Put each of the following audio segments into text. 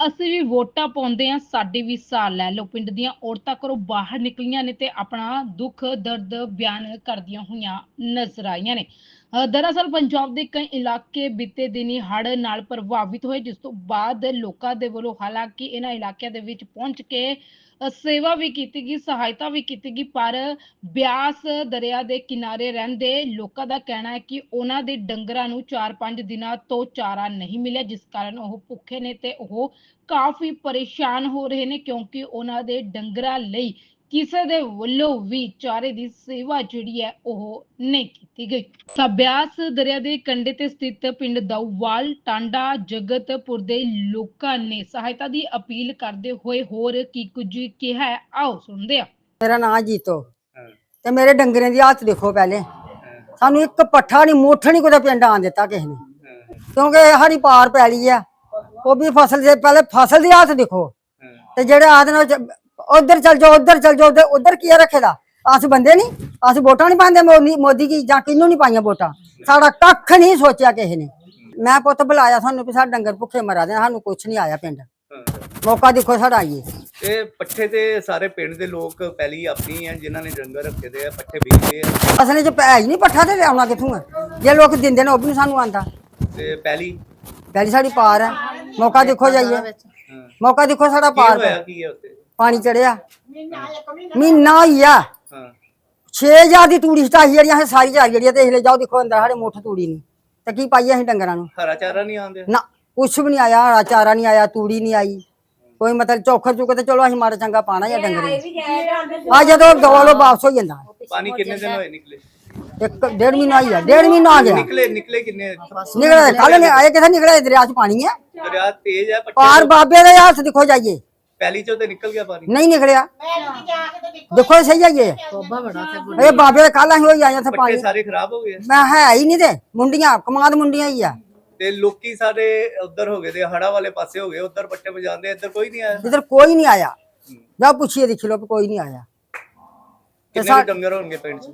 ਅਸੀਂ ਵੀ ਵੋਟਾਂ ਪਾਉਂਦੇ ਆ ਸਾਡੀ ਵੀ ਸਾਹ ਲੈ ਲਓ। ਪਿੰਡ ਦੀਆਂ ਔਰਤਾਂ ਘਰੋਂ ਬਾਹਰ ਨਿਕਲੀਆਂ ਨੇ ਤੇ ਆਪਣਾ ਦੁੱਖ, ਦਰਦ ਬਿਆਨ ਕਰਦੀਆਂ ਹੋਈਆਂ ਨਜ਼ਰ ਆਈਆਂ ਨੇ। ਦਰਅਸਲ ਪੰਜਾਬ ਦੇ ਕਈ ਇਲਾਕੇ ਬੀਤੇ ਦਿਨੀ ਹੜ੍ਹ ਨਾਲ ਪ੍ਰਭਾਵਿਤ ਹੋਏ, ਜਿਸ ਤੋਂ ਬਾਅਦ ਲੋਕਾਂ ਦੇ ਵੱਲੋਂ ਹਾਲਾਂਕਿ ਇਹਨਾਂ ਇਲਾਕਿਆਂ ਦੇ ਵਿੱਚ ਪਹੁੰਚ ਕੇ ਸੇਵਾ ਵੀ ਕੀਤੀ ਗਈ, ਸਹਾਇਤਾ ਵੀ ਕੀਤੀ ਗਈ, ਪਰ ਬਿਆਸ ਦਰਿਆ ਦੇ ਕਿਨਾਰੇ ਰਹਿੰਦੇ ਲੋਕਾਂ ਦਾ ਕਹਿਣਾ ਹੈ ਕਿ ਉਹਨਾਂ ਦੇ ਡੰਗਰਾਂ ਨੂੰ 4-5 ਦਿਨਾਂ ਤੋਂ ਚਾਰਾ ਨਹੀਂ ਮਿਲਿਆ, ਜਿਸ ਕਾਰਨ ਉਹ ਭੁੱਖੇ ਨੇ ਤੇ ਉਹ ਕਾਫੀ ਪਰੇਸ਼ਾਨ ਹੋ ਰਹੇ ਨੇ, ਕਿਉਂਕਿ ਉਹਨਾਂ ਦੇ ਡੰਗਰਾਂ ਲਈ ਕਿਸੇ ਦੇ ਵੱਲੋਂ ਵੀ ਚਾਰੇ ਦੀ ਸੇਵਾ ਜਿਹੜੀ ਹੈ ਉਹ ਨਹੀਂ ਕੀਤੀ ਗਈ। ਤਾਂ ਬਿਆਸ ਦਰਿਆ ਦੇ ਕੰਢੇ ਤੇ ਸਥਿਤ ਪਿੰਡ ਦਊਵਾਲ ਟਾਂਡਾ ਜਗਤਪੁਰ ਦੇ ਲੋਕਾਂ ਨੇ ਸਹਾਇਤਾ ਦੀ ਅਪੀਲ ਕਰਦੇ ਹੋਏ ਹੋਰ ਕੀ ਕੁਝ ਕਿਹਾ ਹੈ? ਆਓ ਸੁਣਦੇ ਹਾਂ। ਮੇਰਾ ਨਾਂ ਜੀਤੋ। ਤੇ ਮੇਰੇ ਡੰਗਰਾਂ ਦੀ ਹਾਲਤ ਦੇਖੋ ਪਹਿਲੇ। ਸਾਨੂੰ ਇੱਕ ਪੱਠਾ ਨਹੀਂ ਮੁੱਠ ਨਹੀਂ ਕੋਈ ਪਿੰਡ ਆਣ ਦਿੱਤਾ ਕਿਸੇ ਨੇ। ਕਿਉਂਕਿ ਸਾਡੀ ਪਾਰ ਪੈ ਲਈ ਆ। ਉਹ ਵੀ ਫਸਲ ਦੇ ਪਹਿਲੇ ਫਸਲ ਦੀ ਹਾਲਤ ਦੇਖੋ। ਤੇ ਜਿਹੜੇ ਆਦੇ ਨਾਲ ਉਧਰ ਚੱਲ ਜਾਓ ਉਧਰ ਚੱਲ ਜਾਓ ਉਧਰ ਉਧਰ ਕੀ ਰੱਖੇਦਾ ਅਸੀਂ ਬੰਦੇ ਨਹੀਂ? ਅਸੀਂ ਵੋਟਾਂ ਨਹੀਂ ਪਾਉਂਦੇ ਮੋਦੀ ਮੋਦੀ ਕੀ ਜਾਂ ਕਿਹਨੂੰ ਨਹੀਂ ਪਾਈਆਂ ਵੋਟਾਂ? ਸਾਡਾ ਕੱਖ ਨਹੀਂ ਸੋਚਿਆ ਕਿਸੇ ਨੇ। ਮੈਂ ਪੁੱਤ ਬੁਲਾਇਆ ਸਾਨੂੰ ਵੀ ਸਾਡੇ ਡੰਗਰ ਭੁੱਖੇ ਮਰਾ ਦੇ ਸਾਨੂੰ ਕੁਝ ਨਹੀਂ ਆਇਆ ਪਿੰਡ। ਮੌਕਾ ਦੇਖੋ ਸਾਡਾ ਆਈਏ। ਇਹ ਪੱਠੇ ਤੇ ਸਾਰੇ ਪਿੰਡ ਦੇ ਲੋਕ ਪਹਿਲੀ ਆਪਣੀ ਹੈ ਜਿਨ੍ਹਾਂ ਨੇ ਡੰਗਰ ਰੱਖੇ ਦੇ ਆ ਪੱਠੇ ਵੇਚਦੇ ਆ। ਅਸਲੇ ਚ ਪੈ ਹੀ ਨਹੀਂ ਪੱਠਾ ਤੇ ਲਿਆਉਣਾ ਕਿੱਥੋਂ ਆ? ਜੇ ਲੋਕ ਦਿੰਦੇ ਨੇ ਉਹ ਵੀ ਨੀ ਸਾਨੂੰ ਆਂਦਾ ਤੇ ਪਹਿਲੀ ਪਹਿਲੀ ਸਾਡੀ ਪਾਰ ਹੈ ਮੌਕਾ ਦੇਖੋ ਜਾਈਏ। ਮੌਕਾ ਦੇਖੋ ਸਾਡਾ ਕੀ ਪਾਰ ਹੋਇਆ ਕੀ ਹੈ ਉੱਤੇ ਪਾਣੀ ਚੜਿਆ। ਮਹੀਨਾ ਹੀ ਆ। ਹਾਂ। 6000 ਦੀ ਤੂੜੀ ਸਟਾਈ ਜਿਹੜੀਆਂ ਇਹ ਸਾਰੀ ਜਾ ਜਿਹੜੀਆਂ ਤੇ ਇਹਲੇ ਜਾਓ ਦੇਖੋ ਅੰਦਰ ਸਾਡੇ ਮੁੱਠ ਤੂੜੀ ਨਹੀਂ ਤੇ ਕੀ ਪਾਈਏ ਅਸੀਂ ਡੰਗਰਾਂ ਨੂੰ? ਹਰਾ ਚਾਰਾ ਨਹੀਂ ਆਉਂਦੇ? ਨਾ ਕੁਛ ਵੀ ਨਹੀਂ ਆਇਆ ਹਰਾ ਚਾਰਾ ਨਹੀਂ ਆਇਆ ਤੂੜੀ ਨਹੀਂ ਆਈ। ਕੋਈ ਮਤਲਬ ਚੋਖਰ ਚੁੱਕ ਤੇ ਚਲੋ ਅਸੀਂ ਮਾੜਾ ਚੰਗਾ ਪਾਣਾ ਜਾਂ ਡੰਗਰੇ ਆ ਜਦੋਂ ਦਵਾਲੋ ਵਾਪਸ ਹੋ ਜਾਂਦਾ। ਪਾਣੀ ਕਿੰਨੇ ਦਿਨ ਹੋਏ ਨਿਕਲੇ? ਇੱਕ ਡੇਢ ਮਹੀਨਾ ਹੀ ਆ ਡੇਢ ਮਹੀਨਾ ਆ ਗਿਆ। ਨਿਕਲੇ ਨਿਕਲੇ ਕਿੰਨੇ? ਨਿਕਲੇ ਕੱਲ ਨੇ ਆਏ ਕਿਥੇ? ਨਿਕਲੇ ਦਰਿਆ ਚ ਪਾਣੀ ਹੈ ਦਰਿਆ ਤੇਜ਼ ਹੈ ਪਾਰ ਬਾਬੇ ਦੇ ਹੱਥ ਦੇਖੋ ਜਾਈਏ। ਪਹਿਲੀ ਚੋਂ ਤੇ ਨਿਕਲ ਗਿਆ ਪਾਣੀ। ਨਹੀਂ ਨਿਕਲਿਆ। ਦੇਖੋ ਸਹੀ ਜਾਈਏ ਇਹ ਬਾਬੇ ਦੇ ਕੱਲ ਅਸੀਂ ਹੋਈ ਆਏ ਉੱਥੇ ਪੱਠੇ ਪਾਣੀ। ਸਾਰੇ ਖਰਾਬ ਹੋ ਗਏ। ਮੈਂ ਹੈ ਹੀ ਨਹੀਂ ਤੇ। ਮੁੰਡੀਆਂ ਕਮਾਦ ਮੁੰਡੀਆਂ ਹੀ ਆ। ਤੇ ਲੋਕੀ ਸਾਰੇ ਉਧਰ ਹੋ ਗਏ ਦੇ ਹੜਾ ਵਾਲੇ ਪਾਸੇ ਹੋ ਗਏ। ਉਧਰ ਪੱਠੇ ਵਜਾਉਂਦੇ ਇੱਧਰ ਕੋਈ ਨਹੀਂ ਆਇਆ। ਇਧਰ ਕੋਈ ਨਹੀਂ ਆਇਆ। ਜਾ ਪੁੱਛੀਏ ਦੇਖ ਲਓ ਵੀ ਕੋਈ ਨਹੀਂ ਆਇਆ। ਕਿੰਨੇ ਡੰਗਰ ਹੋਣਗੇ ਪਿੰਡ 'ਚ?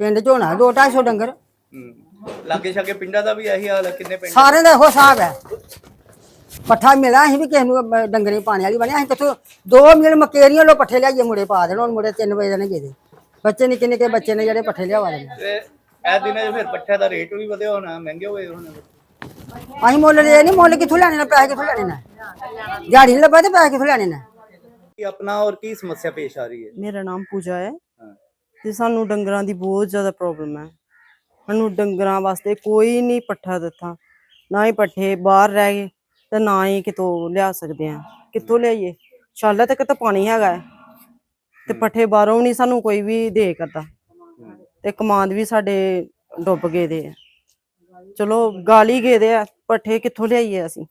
ਪਿੰਡ ਚ ਹੋਣਾ 2-250 ਡੰਗਰ। ਹੂੰ। ਲਾਗੇ ਛਾਗੇ ਪਿੰਡਾਂ ਦਾ ਵੀ ਇਹੀ ਹਾਲ ਹੈ ਕਿੰਨੇ ਪਿੰਡ? ਸਾਰਿਆਂ ਦਾ ਇਹੋ ਹਿਸਾਬ ਹੈ। ਪੱਠਾ ਮਿਲਿਆ ਅਸੀਂ ਵੀ ਕਿਸੇ ਨੂੰ ਅਹ, ਡੰਗਰੇ ਪਾਣੀ ਵਾਲੀ ਬਣਿਆ ਅਸੀਂ ਕਿਥੋਂ ਦੋ ਮਿਲ ਮਕੇਰੀਆਂ ਲੋ ਪੱਠੇ ਲਿਆਈਏ ਮੁੰਡੇ ਪਾ ਦੇਣ ਹੁਣ ਮੁੰਡੇ 3 ਵਜੇ ਦੇ ਗਏ ਬੱਚੇ ਨਿੱਕੇ ਨਿੱਕੇ ਬੱਚੇ ਨੇ ਜਿਹੜੇ ਪੱਠੇ ਲਿਆਵਾ ਦੇਣੇ। ਤੇ ਇਹ ਦਿਨਾਂ 'ਚ ਫਿਰ ਪੱਠਿਆਂ ਦਾ ਰੇਟ ਵੀ ਵਧਿਆ ਹੋਣਾ ਮਹਿੰਗੇ ਹੋਏ ਹੋਣੇ। ਅਸੀਂ ਮੁੱਲ ਲਏ ਨਹੀਂ ਮੁੱਲ ਕਿੱਥੋਂ ਲੈਣੇ ਨੇ ਪੈਸੇ ਕਿੱਥੋਂ ਲੈਣੇ ਨੇ? ਦਿਹਾੜੀ ਨਹੀਂ ਲੱਭਾ ਤੇ ਪੈਸੇ ਕਿੱਥੋਂ ਲੈਣੇ ਨੇ? ਕੀ ਆਪਣਾ ਔਰ ਕੀ ਸਮੱਸਿਆ ਪੇਸ਼ ਆ ਰਹੀ ਹੈ? ਮੇਰਾ ਨਾਮ ਪੂਜਾ ਹੈ। ਹਾਂ। ਤੇ ਸਾਨੂੰ ਡੰਗਰਾਂ ਦੀ ਬਹੁਤ ਜ਼ਿਆਦਾ ਪ੍ਰੋਬਲਮ ਹੈ। ਸਾਨੂੰ ਡੰਗਰਾਂ ਵਾਸਤੇ ਕੋਈ ਨਹੀਂ ਪੱਠਾ ਦਿੱਤਾ। ਨਾ ਹੀ ਪੱਠੇ ਬਾਹਰ ਰਹਿ ਗਏ। ਤੇ ਨਾ ਹੀ ਕਿਤੋਂ ਲਿਆ ਸਕਦੇ ਆ। ਕਿੱਥੋਂ ਲਿਆਈਏ? ਛਾਲਾ ਤੱਕ ਤਾਂ ਪਾਣੀ ਹੈਗਾ ਹੈ। ਤੇ ਪੱਠੇ ਬਾਹਰੋਂ ਨਹੀਂ ਸਾਨੂੰ ਕੋਈ ਵੀ ਦੇ ਕਰਦਾ। ਤੇ ਕਮਾਂਦ ਵੀ ਸਾਡੇ ਡੁੱਬ ਗਏ ਦੇ ਆ। ਚਲੋ ਗਾਲੀ ਗਏ ਦੇ ਆ। ਪੱਠੇ ਕਿੱਥੋਂ ਲਿਆਈਏ ਅਸੀਂ?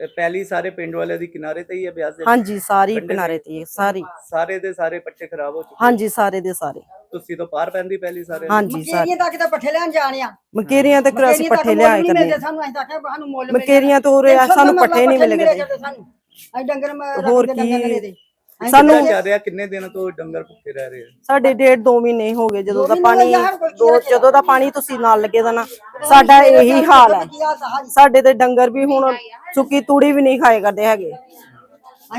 ਪਹਿਲੀ ਸਾਰੇ ਪਿੰਡ ਵਾਲਿਆਂ ਦੀ ਕਿਨਾਰੇ ਤੇ ਹੀ ਹੈ ਬਿਆਸ ਦੇ ਹਾਂਜੀ ਸਾਰੀ ਕੰਢੇ ਤੇ? ਕਿਨਾਰੇ ਤੇ ਹੀ ਹੈ, ਸਾਰੀ ਸਾਰੇ ਦੇ ਸਾਰੇ ਪੱਠੇ ਖਰਾਬ ਹੋ ਚੁੱਕੇ ਹਾਂਜੀ ਸਾਰੇ ਦੇ ਸਾਰੇ ਤੁਸੀਂ ਤਾਂ ਪਾਰ ਪੈਂਦੀ ਪਹਿਲੀ ਸਾਰੇ। ਹਾਂਜੀ ਸਾਰੇ ਤੱਕ ਤਾਂ ਪੱਠੇ ਲੈਣ ਜਾਣਿਆ ਮਕੇਰੀਆਂ ਤੱਕ ਅਸੀਂ ਪੱਠੇ ਲਿਆਏ ਕਰਨੇ ਸਾਨੂੰ ਅਸੀਂ ਤਾਂ ਆਖਿਆ ਸਾਨੂੰ ਮੁੱਲ ਮਕੇਰੀਆਂ ਤੋਂ ਉਰੇ ਆ, ਸਾਨੂੰ ਪੱਠੇ ਨਹੀਂ ਮਿਲੇ ਕਰਦੇ ਅਸੀਂ ਡੰਗਰ ਮ- ਹੋਰ ਰੱਖਦੇ ਡੰਗਰ ਕੀ? ਦੇ। ਸਾਨੂੰ ਚੱਲ ਰਿਹਾ ਕਿੰਨੇ ਦਿਨ ਤੋਂ ਡੰਗਰ ਭੁੱਖੇ ਰਹਿ ਰਹੇ ਆ? ਸਾਡੇ ਡੇਢ ਦੋ ਮਹੀਨੇ ਹੋ ਗਏ ਜਦੋਂ ਦਾ ਪਾਣੀ ਦੋ ਜਦੋਂ ਦਾ ਪਾਣੀ ਤੁਸੀਂ ਨਾਲ ਲੱਗੇ ਦਾ ਨਾ ਸਾਡਾ ਇਹੀ ਹਾਲ ਹੈ। ਜੀ। ਸਾਡੇ ਤੇ ਡੰਗਰ ਵੀ ਹੁਣ ਸੁੱਕੀ ਤੂੜੀ ਵੀ ਨਹੀਂ ਖਾਏ ਕਰਦੇ ਹੈਗੇ।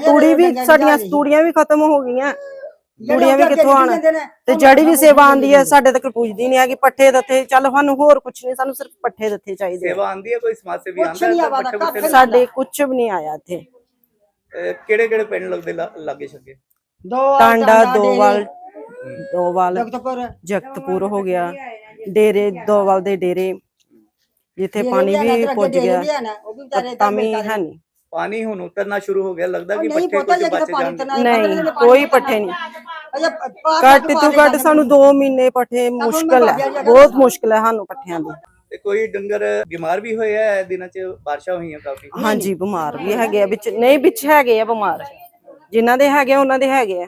ਤੂੜੀ ਵੀ ਸਾਡੀਆਂ ਤੂੜੀਆਂ ਵੀ ਖਤਮ ਹੋ ਗਈਆਂ। ਤੂੜੀਆਂ ਵੀ ਕਿੱਥੋਂ ਆਣ ਤੇ ਜੜੀ ਵੀ ਸੇਵਾ ਆਂਦੀ ਹੈ ਸਾਡੇ ਤੱਕ ਪੁੱਜਦੀ ਨਹੀਂ ਹੈਗੀ ਪੱਠੇ ਦਿੱਤੇ ਚੱਲ ਸਾਨੂੰ ਹੋਰ ਕੁਝ ਨਹੀਂ ਸਾਨੂੰ ਸਿਰਫ ਪੱਠੇ ਦਿੱਤੇ ਚਾਹੀਦੇ। ਸੇਵਾ ਆਂਦੀ ਹੈ ਕੋਈ ਸਮਾਜ ਸੇਵੀ ਆਂਦਾ ਸਾਡੇ ਕੁਝ ਵੀ ਨਹੀਂ ਆਇਆ ਇੱਥੇ। ਕਿਹੜੇ ਕਿਹੜੇ ਪਿੰਡ ਲੱਗਦੇ ਲਾ- ਲਾਗੇ ਛੱਗੇ? ਦੋ ਟਾਂਡਾ ਦੋਵਾਲ ਦੋਵਾਲ ਜਗਤਪੁਰ। ਜਗਤਪੁਰ ਹੋ ਗਿਆ। ਡੇਰੇ ਦੋਵਾਲ ਦੇ ਡੇਰੇ। ਜਿੱਥੇ ਪਾਣੀ ਵੀ ਪੁੱਜ ਗਿਆ। ਤਾਂ ਵੀ ਹੈ ਨਹੀਂ। ਪਾਣੀ ਹੁਣ ਉਤਰਨਾ ਸ਼ੁਰੂ ਹੋ ਗਿਆ ਲੱਗਦਾ ਕਿ ਨਹੀਂ ਪੱਠੇ ਪਤਾ ਕੁਝ ਬਚ ਕਿਤੇ ਪਾਣੀ ਜਾਣਗੇ। ਤਾਂ ਨਹੀਂ ਕੋਈ ਪੱਠੇ ਨਹੀਂ। ਘੱਟ ਤੋਂ ਘੱਟ ਸਾਨੂੰ 2 ਮਹੀਨੇ ਪੱਠੇ ਮੁਸ਼ਕਲ ਹੈ। ਬਹੁਤ ਮੁਸ਼ਕਲ ਹੈ ਸਾਨੂੰ ਪੱਠਿਆਂ ਦੀ। ਤੇ ਕੋਈ ਡੰਗਰ ਬਿਮਾਰ ਵੀ ਹੋਏ ਆ ਇਹ ਦਿਨਾਂ 'ਚ ਬਾਰਿਸ਼ਾਂ ਹੋਈਆਂ ਕਾਫੀ? ਹਾਂਜੀ ਬਿਮਾਰ ਵੀ ਹੈਗੇ ਆ ਵਿੱਚ ਨਹੀਂ ਵਿੱਚ ਹੈਗੇ ਆ ਬਿਮਾਰ। ਜਿਨ੍ਹਾਂ ਦੇ ਹੈਗੇ ਆ, ਉਹਨਾਂ ਦੇ ਹੈਗੇ ਆ।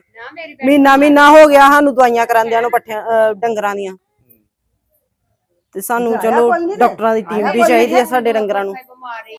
ਮਹੀਨਾ ਮਹੀਨਾ ਹੋ ਗਿਆ ਸਾਨੂੰ ਦਵਾਈਆਂ ਕਰਾਉਂਦਿਆਂ ਨੂੰ ਪੱਠਿਆਂ ਅਹ, ਡੰਗਰਾਂ ਦੀਆਂ। ਤੇ ਸਾਨੂੰ ਚਲੋ ਡਾਕਟਰਾਂ ਦੀ ਟੀਮ ਵੀ ਚਾਹੀਦੀ ਹੈ ਸਾਡੇ ਡੰਗਰਾਂ ਨੂੰ।